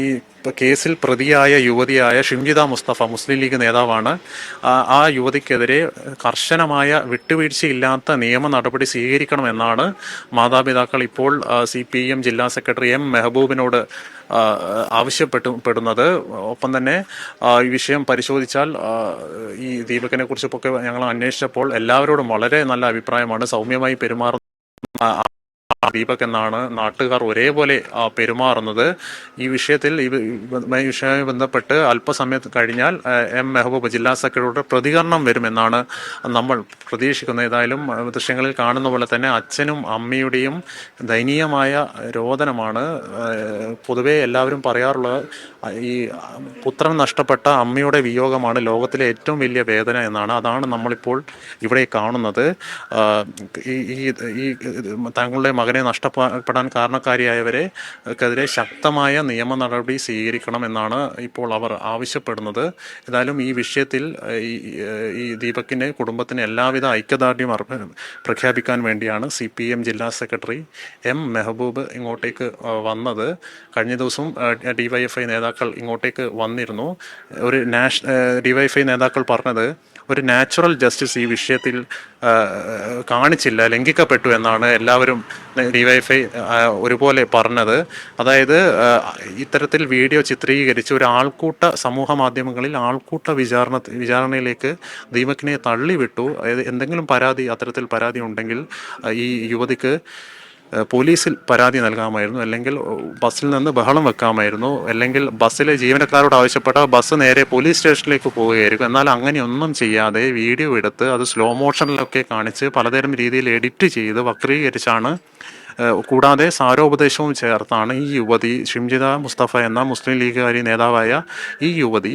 ഈ കേസിൽ പ്രതിയായ യുവതിയായ ഷിംജിത മുസ്തഫ മുസ്ലിം ലീഗ് നേതാവാണ്. ആ യുവതിക്കെതിരെ കർശനമായ വിട്ടുവീഴ്ചയില്ലാത്ത നിയമ നടപടി സ്വീകരിക്കണമെന്നാണ് മാതാപിതാക്കൾ ഇപ്പോൾ സി പി എം ജില്ലാ സെക്രട്ടറി എം മെഹബൂബിനോട് ആ, ആവശ്യപ്പെട്ടു പെടുന്നത്. ഒപ്പം തന്നെ ഈ വിഷയം പരിശോധിച്ചാൽ ഈ ദീപകിനെ കുറിച്ചൊക്കെ ഞങ്ങൾ അന്വേഷിച്ചപ്പോൾ എല്ലാവരോടും വളരെ നല്ല അഭിപ്രായമാണ്. സൗമ്യമായി പെരുമാറുന്ന ദീപക് എന്നാണ് നാട്ടുകാർ ഒരേപോലെ പെരുമാറുന്നത്. ഈ വിഷയത്തിൽ ഈ വിഷയവുമായി ബന്ധപ്പെട്ട് അല്പസമയം കഴിഞ്ഞാൽ എം. മെഹബൂബ് ജില്ലാ സെക്രട്ടറിയുടെ പ്രതികരണം വരുമെന്നാണ് നമ്മൾ പ്രതീക്ഷിക്കുന്നത്. ഏതായാലും ദൃശ്യങ്ങളിൽ കാണുന്ന പോലെ തന്നെ അച്ഛനും അമ്മയുടെയും ദയനീയമായ രോദനമാണ് പൊതുവേ എല്ലാവരും പറയാറുള്ളത്. ഈ പുത്രൻ നഷ്ടപ്പെട്ട അമ്മയുടെ വിയോഗമാണ് ലോകത്തിലെ ഏറ്റവും വലിയ വേദന എന്നാണ്. അതാണ് നമ്മളിപ്പോൾ ഇവിടെ കാണുന്നത്. ഈ ഈ തങ്ങളുടെ മകനെ നഷ്ടപ്പെടാൻ കാരണക്കാരിയായവരെ ക്കെതിരെ ശക്തമായ നിയമ നടപടി സ്വീകരിക്കണം എന്നാണ് ഇപ്പോൾ അവർ ആവശ്യപ്പെടുന്നത്. ഏതായാലും ഈ വിഷയത്തിൽ ഈ ദീപക്കിന്റെ കുടുംബത്തിന് എല്ലാവിധ ഐക്യദാർഢ്യം പ്രഖ്യാപിക്കാൻ വേണ്ടിയാണ് സി പി എം ജില്ലാ സെക്രട്ടറി എം മെഹബൂബ് ഇങ്ങോട്ടേക്ക് വന്നത്. കഴിഞ്ഞ ദിവസം ഡി വൈ എഫ് ഐ നേതാക്കൾ ഇങ്ങോട്ടേക്ക് വന്നിരുന്നു. ഒരു നാഷ ഡിവൈഫൈ നേതാക്കൾ പറഞ്ഞത് ഒരു നാച്ചുറൽ ജസ്റ്റിസ് ഈ വിഷയത്തിൽ കാണിച്ചില്ല ലംഘിക്കപ്പെട്ടു എന്നാണ് എല്ലാവരും ഡിവൈഫൈ ഒരുപോലെ പറഞ്ഞത്. അതായത് ഇത്തരത്തിൽ വീഡിയോ ചിത്രീകരിച്ച് ഒരു ആൾക്കൂട്ട സമൂഹ മാധ്യമങ്ങളിൽ ആൾക്കൂട്ട വിചാരണ വിചാരണയിലേക്ക് ദീപക്കിനെ തള്ളിവിട്ടു. അതായത് എന്തെങ്കിലും പരാതി അത്തരത്തിൽ പരാതി ഉണ്ടെങ്കിൽ ഈ യുവതിക്ക് പോലീസിൽ പരാതി നൽകാമായിരുന്നു അല്ലെങ്കിൽ ബസ്സിൽ നിന്ന് ബഹളം വെക്കാമായിരുന്നു അല്ലെങ്കിൽ ബസ്സിലെ ജീവനക്കാരോട് ആവശ്യപ്പെട്ട ബസ് നേരെ പോലീസ് സ്റ്റേഷനിലേക്ക് പോവുകയായിരിക്കും എന്നാൽ അങ്ങനെയൊന്നും ചെയ്യാതെ വീഡിയോ എടുത്ത് അത് സ്ലോ മോഷനിലൊക്കെ കാണിച്ച് പലതരം രീതിയിൽ എഡിറ്റ് ചെയ്ത് വക്രീകരിച്ചാണ് കൂടാതെ സാരോപദേശവും ചേർത്താണ് ഈ യുവതി ഷിംജിത മുസ്തഫ എന്ന മുസ്ലിം ലീഗുകാരി നേതാവായ ഈ യുവതി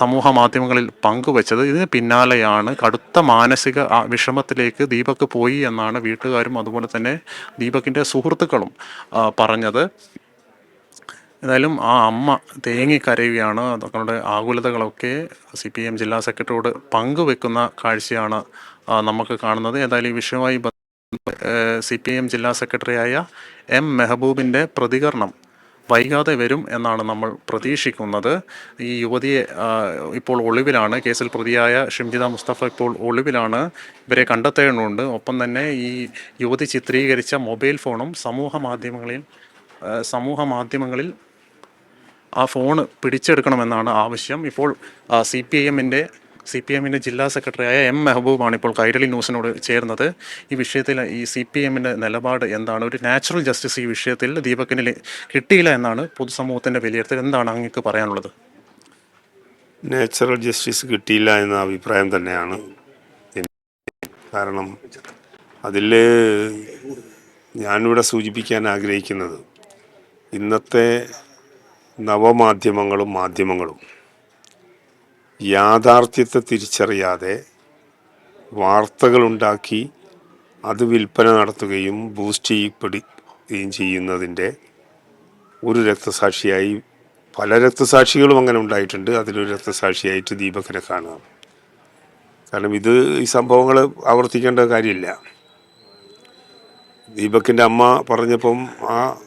സമൂഹ മാധ്യമങ്ങളിൽ പങ്കുവച്ചത്. ഇതിന് പിന്നാലെയാണ് കടുത്ത മാനസിക വിഷമത്തിലേക്ക് ദീപക് പോയി എന്നാണ് വീട്ടുകാരും അതുപോലെ തന്നെ ദീപകിന്റെ സുഹൃത്തുക്കളും പറഞ്ഞത്. ഏതായാലും ആ അമ്മ തേങ്ങിക്കരയുകയാണ് തങ്ങളുടെ ആകുലതകളൊക്കെ സി പി എം ജില്ലാ സെക്രട്ടറിയോട് പങ്കുവെക്കുന്ന കാഴ്ചയാണ് നമുക്ക് കാണുന്നത്. ഏതായാലും ഈ വിഷയവുമായി സി പി എം ജില്ലാ സെക്രട്ടറിയായ എം മെഹബൂബിന്റെ പ്രതികരണം വൈകാതെ വരും എന്നാണ് നമ്മൾ പ്രതീക്ഷിക്കുന്നത്. ഈ യുവതിയെ ഇപ്പോൾ ഒളിവിലാണ് കേസിൽ പ്രതിയായ ഷിംജിത മുസ്തഫ ഇപ്പോൾ ഒളിവിലാണ്. ഇവരെ കണ്ടെത്തേണ്ടതുണ്ട്. ഒപ്പം തന്നെ ഈ യുവതി ചിത്രീകരിച്ച മൊബൈൽ ഫോണും സമൂഹ മാധ്യമങ്ങളിൽ സമൂഹ മാധ്യമങ്ങളിൽ ആ ഫോൺ പിടിച്ചെടുക്കണമെന്നാണ് ആവശ്യം. ഇപ്പോൾ സി പി ഐ എമ്മിന്റെ സി പി എമ്മിന്റെ ജില്ലാ സെക്രട്ടറിയായ എം മെഹബൂബാണ് ഇപ്പോൾ കൈരളി ന്യൂസിനോട് ചേർന്നത്. ഈ വിഷയത്തിൽ ഈ സി പി എമ്മിന്റെ നിലപാട് എന്താണ്? ഒരു നാച്ചുറൽ ജസ്റ്റിസ് ഈ വിഷയത്തിൽ ദീപകിന് ലി- കിട്ടിയില്ല എന്നാണ് പൊതുസമൂഹത്തിന്റെ വിലയിരുത്തൽ. എന്താണ് അങ്ങക്ക് പറയാനുള്ളത്? നാച്ചുറൽ ജസ്റ്റിസ് കിട്ടിയില്ല എന്ന അഭിപ്രായം തന്നെയാണ്. കാരണം. അതിൽ ഞാനിവിടെ സൂചിപ്പിക്കാൻ ആഗ്രഹിക്കുന്നത് ഇന്നത്തെ നവമാധ്യമങ്ങളും മാധ്യമങ്ങളും യാഥാർത്ഥ്യത്തെ തിരിച്ചറിയാതെ വാർത്തകളുണ്ടാക്കി അത് വിൽപ്പന നടത്തുകയും ബൂസ്റ്റ് ചെയ്യപ്പെടുകയും ചെയ്യുന്നതിന്റെ ഒരു രക്തസാക്ഷിയായി പല രക്തസാക്ഷികളും അങ്ങനെ ഉണ്ടായിട്ടുണ്ട്. അതിലൊരു രക്തസാക്ഷിയായിട്ട് ദീപകനെ കാണാം. കാരണം ഇത് ഈ സംഭവങ്ങൾ ആവർത്തിക്കേണ്ട കാര്യമില്ല. ദീപകിന്റെ അമ്മ പറഞ്ഞപ്പം ആ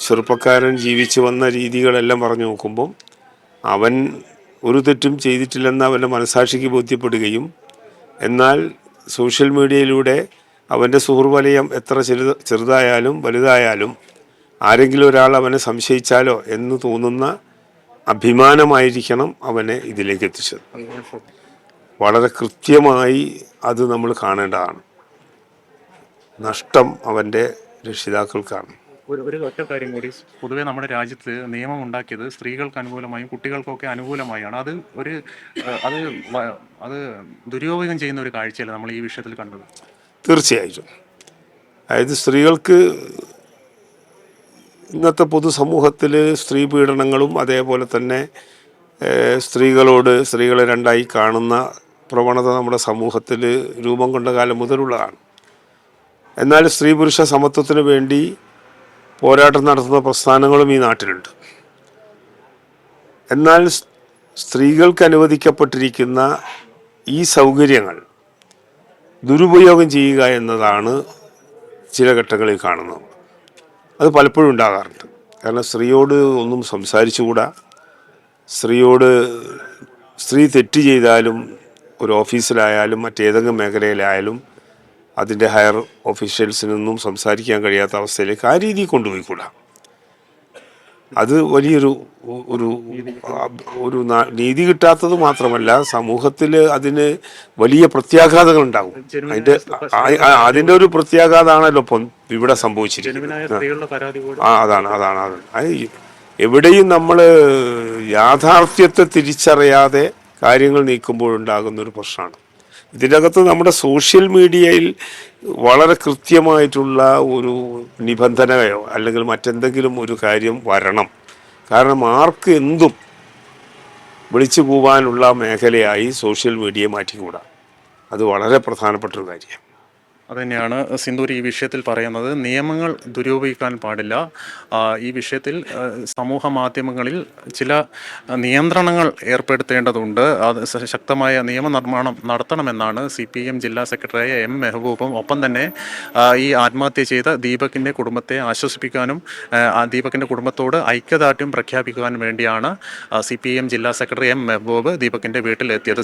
ചെറുപ്പക്കാരൻ ജീവിച്ചു വന്ന രീതികളെല്ലാം പറഞ്ഞു നോക്കുമ്പം അവൻ ഒരു തെറ്റും ചെയ്തിട്ടില്ലെന്ന് അവന്റെ മനസാക്ഷിക്ക് ബോധ്യപ്പെടുകയും എന്നാൽ സോഷ്യൽ മീഡിയയിലൂടെ അവന്റെ സുഹൃവലയം എത്ര ചെറു ചെറുതായാലും വലുതായാലും ആരെങ്കിലും ഒരാൾ അവനെ സംശയിച്ചാലോ എന്ന് തോന്നുന്ന അഭിമാനമായിരിക്കണം അവനെ ഇതിലേക്ക് എത്തിച്ചത്. വളരെ കൃത്യമായി അത് നമ്മൾ കാണേണ്ടതാണ്. നഷ്ടം അവന്റെ രക്ഷിതാക്കൾക്കാണ്. ഒരു ഒരു ഒറ്റ കാര്യം കൂടി. പൊതുവേ നമ്മുടെ രാജ്യത്ത് നിയമം ഉണ്ടാക്കിയത് സ്ത്രീകൾക്ക് അനുകൂലമായും കുട്ടികൾക്കൊക്കെ അനുകൂലമായാണ്. അത് ഒരു അത് അത് ദുരുപയോഗം ചെയ്യുന്ന ഒരു കാഴ്ചയല്ല നമ്മൾ ഈ വിഷയത്തിൽ കണ്ടത്? തീർച്ചയായിട്ടും. അതായത് സ്ത്രീകൾക്ക് ഇന്നത്തെ പൊതുസമൂഹത്തിൽ സ്ത്രീ പീഡനങ്ങളും അതേപോലെ തന്നെ സ്ത്രീകളോട് സ്ത്രീകളെ രണ്ടായി കാണുന്ന പ്രവണത നമ്മുടെ സമൂഹത്തിൽ രൂപം കൊണ്ട കാലം മുതലുള്ളതാണ്. എന്നാൽ സ്ത്രീ പുരുഷ സമത്വത്തിന് വേണ്ടി പോരാട്ടം നടത്തുന്ന പ്രസ്ഥാനങ്ങളും ഈ നാട്ടിലുണ്ട്. എന്നാൽ സ്ത്രീകൾക്ക് അനുവദിക്കപ്പെട്ടിരിക്കുന്ന ഈ സൗകര്യങ്ങൾ ദുരുപയോഗം ചെയ്യുക എന്നതാണ് ചില ഘട്ടങ്ങളിൽ കാണുന്നത്. അത് പലപ്പോഴും ഉണ്ടാകാറുണ്ട്. കാരണം സ്ത്രീയോട് ഒന്നും സംസാരിച്ചുകൂടാ. സ്ത്രീയോട് സ്ത്രീ തെറ്റ് ചെയ്താലും ഒരു ഓഫീസിലായാലും മറ്റേതെങ്കിലും മേഖലയിലായാലും അതിന്റെ ഹയർ ഓഫീഷ്യൽസിനൊന്നും സംസാരിക്കാൻ കഴിയാത്ത അവസ്ഥയിലേക്ക് ആ രീതിയിൽ കൊണ്ടുപോയിക്കൂടാ. അത് വലിയൊരു ഒരു ഒരു നീതി കിട്ടാത്തത് മാത്രമല്ല സമൂഹത്തിൽ അതിന് വലിയ പ്രത്യാഘാതങ്ങൾ ഉണ്ടാകും. അതിന്റെ അതിന്റെ ഒരു പ്രത്യാഘാതമാണല്ലോ ഇപ്പം ഇവിടെ സംഭവിച്ചിരിക്കുന്നത്. ആ. അതാണ് അതാണ് അതാണ്. എവിടെയും നമ്മൾ യാഥാർത്ഥ്യത്തെ തിരിച്ചറിയാതെ കാര്യങ്ങൾ നീക്കുമ്പോഴുണ്ടാകുന്ന ഒരു പ്രശ്നമാണ്. ഇതിനകത്ത് നമ്മുടെ സോഷ്യൽ മീഡിയയിൽ വളരെ കൃത്യമായിട്ടുള്ള ഒരു നിബന്ധനയോ അല്ലെങ്കിൽ മറ്റെന്തെങ്കിലും ഒരു കാര്യം വരണം. കാരണം ആർക്ക് എന്തും വിളിച്ചു പോകാനുള്ള മേഖലയായി സോഷ്യൽ മീഡിയയെ മാറ്റിക്കൂടാ. അത് വളരെ പ്രധാനപ്പെട്ട ഒരു കാര്യമാണ് അതുതന്നെയാണ് സിന്ദൂർ ഈ വിഷയത്തിൽ പറയുന്നത്. നിയമങ്ങൾ ദുരുപയോഗിക്കാൻ പാടില്ല. ഈ വിഷയത്തിൽ സമൂഹ മാധ്യമങ്ങളിൽ ചില നിയന്ത്രണങ്ങൾ ഏർപ്പെടുത്തേണ്ടതുണ്ട്. അത് ശക്തമായ നിയമനിർമ്മാണം നടത്തണമെന്നാണ് സി പി എം ജില്ലാ സെക്രട്ടറിയായ എം മെഹബൂബും ഒപ്പം തന്നെ ഈ ആത്മഹത്യ ചെയ്ത ദീപകിന്റെ കുടുംബത്തെ ആശ്വസിപ്പിക്കാനും ദീപകിന്റെ കുടുംബത്തോട് ഐക്യദാർഢ്യം പ്രഖ്യാപിക്കുവാനും വേണ്ടിയാണ് സി പി എം ജില്ലാ സെക്രട്ടറി എം മെഹബൂബ് ദീപകിന്റെ വീട്ടിലെത്തിയത്.